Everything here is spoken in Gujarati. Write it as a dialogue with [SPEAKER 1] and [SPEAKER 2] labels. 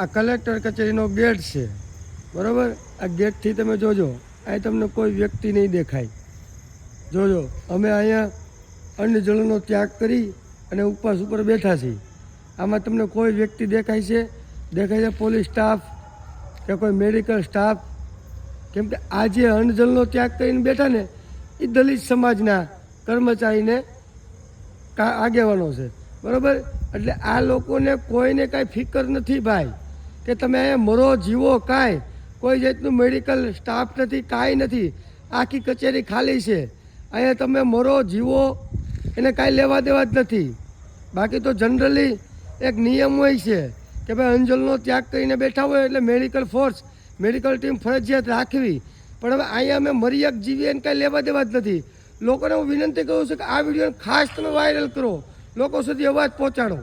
[SPEAKER 1] આ કલેક્ટર કચેરીનો ગેટ છે. બરાબર? આ ગેટથી તમે જોજો. અહીં તમને કોઈ વ્યક્તિ નહીં દેખાય. જોજો. અમે અહીંયા અન્ય જળનો ત્યાગ કરી અને ઉપવાસ ઉપર બેઠા છીએ. આમાં તમને કોઈ વ્યક્તિ દેખાય છે? દેખાય છે પોલીસ સ્ટાફ કે કોઈ મેડિકલ સ્ટાફ? કેમ કે આ જે અન્નજલનો ત્યાગ કરીને બેઠા ને એ દલિત સમાજના કર્મચારીને આગેવાનો છે. બરાબર? એટલે આ લોકોને કોઈને કાંઈ ફિકર નથી ભાઈ. કે તમે અહીંયા મરો, જીવો, કાંઈ. કોઈ જાતનું મેડિકલ સ્ટાફ નથી, કાંઈ નથી. આખી કચેરી ખાલી છે. અહીંયા તમે મરો, જીવો, એને કાંઈ લેવા દેવા જ નથી. બાકી તો જનરલી એક નિયમ હોય છે કે ભાઈ અંજલનો ત્યાગ કરીને બેઠા હોય એટલે મેડિકલ ફોર્સ મેડિકલ ટીમ ફરજિયાત રાખવી. પણ હવે અહીંયા અમે મરિયક જીવી એને કાંઈ લેવા દેવા જ નથી. લોકોને હું વિનંતી કરું છું કે આ વીડિયો ખાસ તમે વાયરલ કરો. લોકો સુધી અવાજ પહોંચાડો.